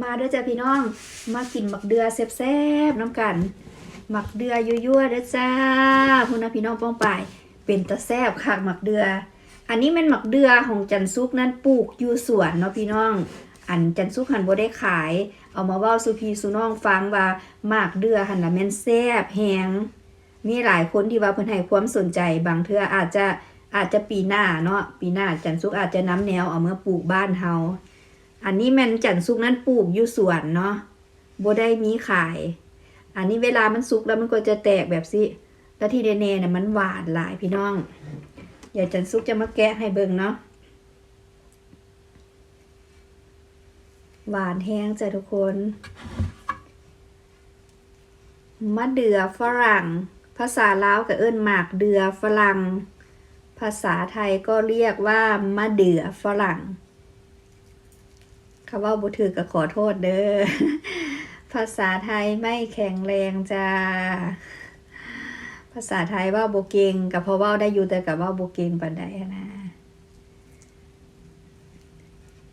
มาเด้อจ้าพี่น้อง มากินหมักเดือแซ่บๆน้ำกัน หมักเดือยั่วๆเด้อจ้าคุณนะพี่น้องป้องปาย เป็นตะแซ่บคักหมักเดือ อันนี้เป็นหมักเดือของจันซุกนั้นปลูกอยู่สวนเนาะพี่น้อง อันจันซุกหันบ่ได้ขาย เอามาเว้าสุพีสุน้องฟังว่าหมากเดือหันละแม่นแซ่บแฮงมีหลายคนที่ว่าเพิ่นให้ความสนใจบางเทื่ออาจจะอาจจะปีหน้าเนาะปีหน้าจันซุกอาจจะน้ำแนวเอามาปลูกบ้านเฮา อันนี้แมนจันซุกนั้นปลูกอยู่สวนเนาะบ่ได้มีขาย อันนี้เวลามันสุกแล้วมันก็จะแตกแบบสิแล้วที่แน่ๆเนี่ยมันหวานหลายพี่น้องเดี๋ยวจันซุกจะมาแกะให้เบิ่งเนาะหวานแห้งจ้ะทุกคน มะเดือฝรั่ง ภาษาลาวก็เอิ้นหมากเดือฝรั่ง ภาษาไทยก็เรียกว่ามะเดือฝรั่ง คำว่าบุถือก็ขอโทษเด้อ ภาษาไทยไม่แข็งแรงจ้า ภาษาไทยว่าโบเกงกับพราะว่าได้อยู่แต่กับว่าโบเกงปันใดหั้นะ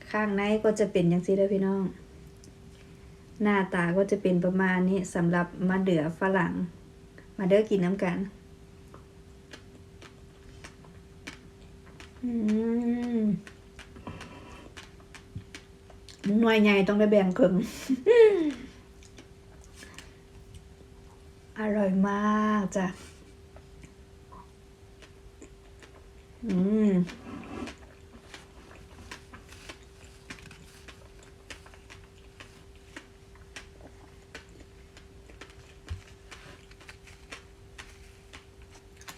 ข้างในก็จะเป็นอย่างนี้เลยพี่น้อง หน้าตาก็จะเป็นประมาณนี้สำหรับมะเดือฝรั่ง มาเด้อกินน้ำกัน อืม หน่วยใหญ่ต้องได้แบ่งครึ่งอร่อยมากจ้ะ อืม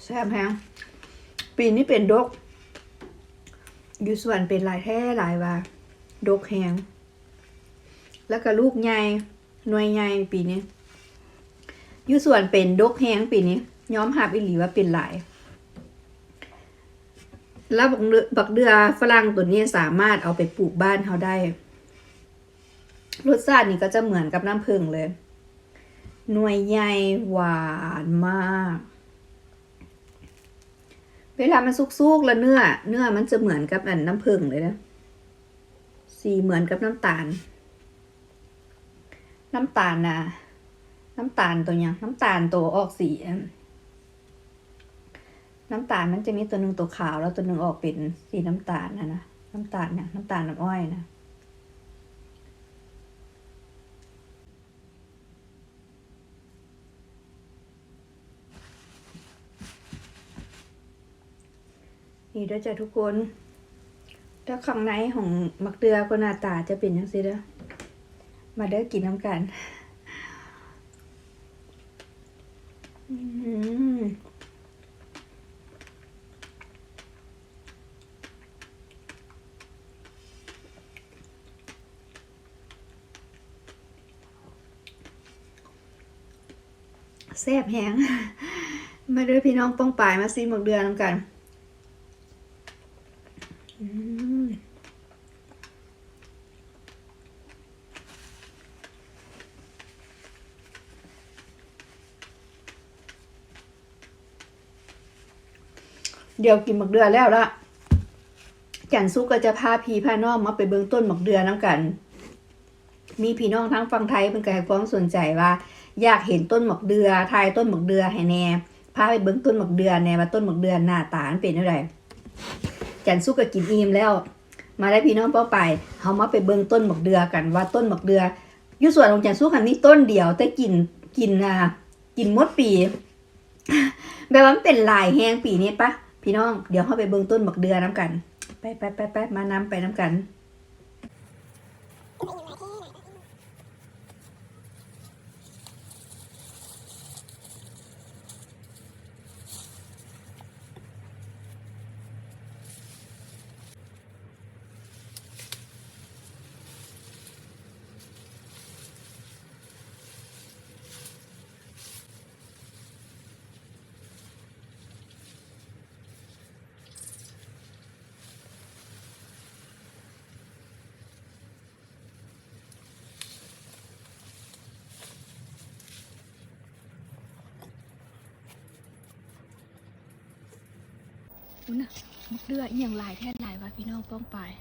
แซ่บแฮงปีนี้เป็นดกอยู่ส่วนเป็นหลายแท้หลายว่า ดกแฮงแล้วก็ลูกใหญ่หน่วยใหญ่ปีนี้ยู่ส่วนเป็นดกแฮงปีนี้ย้อมหับอีหลีว่าเป็นหลาย แล้วบักเดือบักเดือฝรั่งตัวนี้สามารถเอาไปปลูกบ้านเขาได้รสชาตินี่ก็จะเหมือนกับน้ำผึ้งเลย หน่วยใหญ่หวานมาก เวลามันสุกๆแล้วเนื้อ เนื้อมันจะเหมือนกับอันน้ำผึ้งเลยนะ สีเหมือนกับน้ำตาล น้ำตาลนะน้ำตาลตัวเนี้ยน้ำตาลตัวออกสีนน้ำตาลมันจะมีตัวหนึ่งตัวขาวแล้วตัวหนึ่งออกเป็นสีน้ำตาลนะนะน้ำตาลเนี่ยน้ำตาลน้ำอ้อยนะนี่ด้วยจ้ะทุกคน ถ้าข้างในของมักเดือก็หน้าตาจะเป็นยังสิเด้อมาเด้อกินน้ำกันแซ่บแหงมาเด้อพี่น้องป้องปายมาซีหมกเดือน้ำกัน อืม เดี๋ยวกินหมักเดือแล้วละจันซุกก็จะพาพี่พาน้องมาไปเบิ้งต้นหมักเดือน้ำกัน มีพี่น้องทั้งฝั่งไทยเป็นกให้ความสนใจว่า อยากเห็นต้นหมักเดือทายต้นหมักเดือให้แน่พาไปเบิ้งต้นหมักเดือแน่ว่าต้นหมักเดือหน้าตาเป็นอะไรจันสุกก็กินอิ่มแล้ว มาได้พี่น้องเป้าไปเฮามาไปเบิ่งต้นหมกเดือกันว่าต้นหมกเดืออยู่ส่วนของจันสุกหันมีต้นเดียว แต่กินกินอะกินมดปีแบบว่ามันเป็นลายแห้งปีนี้ปะ พี่น้อง เดี๋ยวเข้าไปเบิ่งต้นหมกเดือน้ำกัน ไปไปไปไปมาน้ำไปน้ำกัน อุ้ย นะหมกเดืออย่างลายแท่นลายวะพี่น้องป้องไปาย